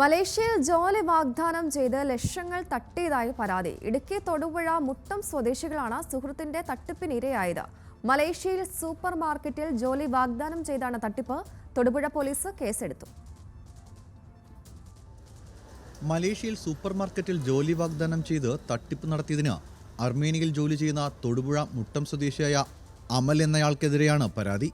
മലേഷ്യയിൽ ജോലി വാഗ്ദാനം ചെയ്ത് ലക്ഷങ്ങൾ തട്ടിയതായി പരാതി. ഇടുക്കി തൊടുപുഴ മുട്ടം സ്വദേശികളാണ് സുഹൃത്തിന്റെ തട്ടിപ്പിനിരയായത്. മലേഷ്യയിൽ സൂപ്പർ മാർക്കറ്റിൽ ജോലി വാഗ്ദാനം ചെയ്താണ് തട്ടിപ്പ്. തൊടുപുഴ പോലീസ് കേസെടുത്തു. മലേഷ്യയിൽ സൂപ്പർ മാർക്കറ്റിൽ ജോലി വാഗ്ദാനം ചെയ്ത് തട്ടിപ്പ് നടത്തിയതിന് അർമേനിയയിൽ ജോലി ചെയ്യുന്ന തൊടുപുഴ മുട്ടം സ്വദേശിയായ അമൽ എന്നയാൾക്കെതിരെയാണ് പരാതി.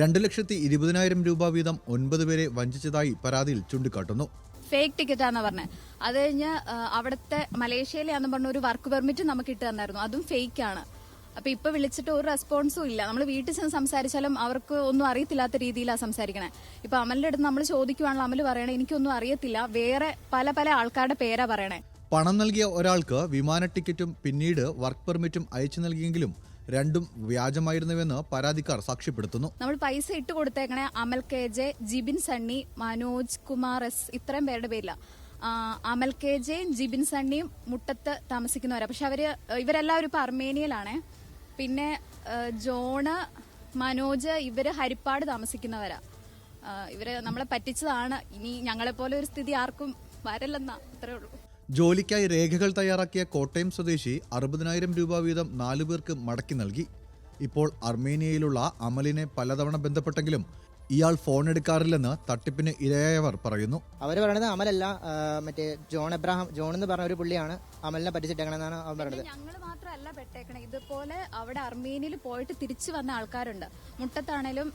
രണ്ട് ലക്ഷത്തി ഇരുപതിനായിരം രൂപ വീതം ഒൻപത് പേരെ വഞ്ചിച്ചതായി പരാതിയിൽ ചൂണ്ടിക്കാട്ടുന്നു. ഫേക്ക് ടിക്കറ്റ് ആണെന്ന് പറഞ്ഞത് അത് കഴിഞ്ഞ് അവിടുത്തെ മലേഷ്യയിലാന്ന് പറഞ്ഞ ഒരു വർക്ക് പെർമിറ്റ് നമുക്ക് ഇട്ട് തന്നായിരുന്നു. അതും ഫേക്ക് ആണ് അപ്പൊ ഇപ്പൊ വിളിച്ചിട്ട് ഒരു റെസ്പോൺസും ഇല്ല. നമ്മൾ വീട്ടിൽ ചെന്ന് സംസാരിച്ചാലും അവർക്ക് ഒന്നും അറിയത്തില്ലാത്ത രീതിയിലാണ് സംസാരിക്കണേ. ഇപ്പൊ അമലിന്റെ അടുത്ത് നമ്മൾ ചോദിക്കുവാണല്ലോ അമൽ പറയണേ എനിക്കൊന്നും അറിയത്തില്ല. വേറെ പല പല ആൾക്കാരുടെ പേരാ പറയണേ. പണം നൽകിയ ഒരാൾക്ക് വിമാന ടിക്കറ്റും പിന്നീട് വർക്ക് പെർമിറ്റും അയച്ചു നൽകിയെങ്കിലും രണ്ടും വ്യാജമായിരുന്നുവെന്ന് പരാതിക്കാർ സാക്ഷ്യപ്പെടുത്തുന്നു. നമ്മൾ പൈസ ഇട്ട് കൊടുത്തേക്കണേ Amal K J Jibin Sunny Manoj Kumar S ഇത്രയും പേരുടെ പേരില്ല അമൽ കെ ജെയും ജിബിൻ സണ്ണിയും മുട്ടത്ത് താമസിക്കുന്നവരാ. പക്ഷെ അവർ ഇവരെല്ലാവരും ഇപ്പൊ അർമേനിയയിലാണേ. പിന്നെ ജോണ് മനോജ് ഇവർ ഹരിപ്പാട് താമസിക്കുന്നവരാ. ഇവർ നമ്മളെ പറ്റിച്ചതാണ്. ഇനി ഞങ്ങളെപ്പോലെ ഒരു സ്ഥിതി ആർക്കും വരല്ലെന്നാ. അത്രേ ഉള്ളൂ. ജോലിക്കായി രേഖകൾ തയ്യാറാക്കിയ കോട്ടയം സ്വദേശി അറുപതിനായിരം രൂപ വീതം നാലു പേർക്ക് മടക്കി നൽകി. ഇപ്പോൾ അർമേനിയയിലുള്ള അമലിനെ പലതവണ ബന്ധപ്പെട്ടെങ്കിലും ഇയാൾ ഫോൺ എടുക്കാറില്ലെന്ന് തട്ടിപ്പിന് ഇരയായവർ പറയുന്നു. അവർ പറയുന്നത് അമലല്ല മറ്റേ ജോൺ എബ്രാഹാം ജോൺ എന്ന് പറഞ്ഞ ഒരു പുള്ളിയാണ് അമലിനെ പറ്റിച്ചിട്ടേക്കണെന്നാണ് അവൻ പറയുന്നത് ഞങ്ങൾ മാത്രമല്ല പെട്ടേക്കണേ. ഇതുപോലെ അവിടെ അർമേനിയയിൽ പോയിട്ട് തിരിച്ചു വന്ന ആൾക്കാരുണ്ട്. മുട്ടത്താണേലും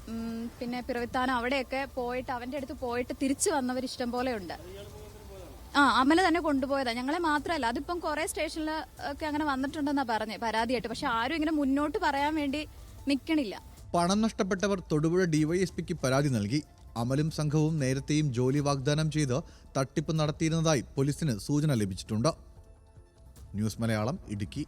പിന്നെ പിറവിത്താനം അവിടെയൊക്കെ പോയിട്ട് അവന്റെ അടുത്ത് പോയിട്ട് തിരിച്ചു വന്നവർ ഇഷ്ടം പോലെ ഉണ്ട്. ആ അമല തന്നെ കൊണ്ടുപോയതാ. ഞങ്ങളെ മാത്രമല്ല അതിപ്പം കുറെ സ്റ്റേഷനിൽ ഒക്കെ അങ്ങനെ വന്നിട്ടുണ്ടെന്നാ പറഞ്ഞു പരാതിയായിട്ട്. പക്ഷെ ആരും ഇങ്ങനെ മുന്നോട്ട് പറയാൻ വേണ്ടി നിക്കണില്ല. പണം നഷ്ടപ്പെട്ടവർ തൊടുപുഴ ഡിവൈഎസ്പിക്ക് പരാതി നൽകി. അമലും സംഘവും നേരത്തെയും ജോലി വാഗ്ദാനം ചെയ്ത് തട്ടിപ്പ് നടത്തിയിരുന്നതായി പോലീസിന് സൂചന ലഭിച്ചിട്ടുണ്ട്. ന്യൂസ് മലയാളം ഇടുക്കി.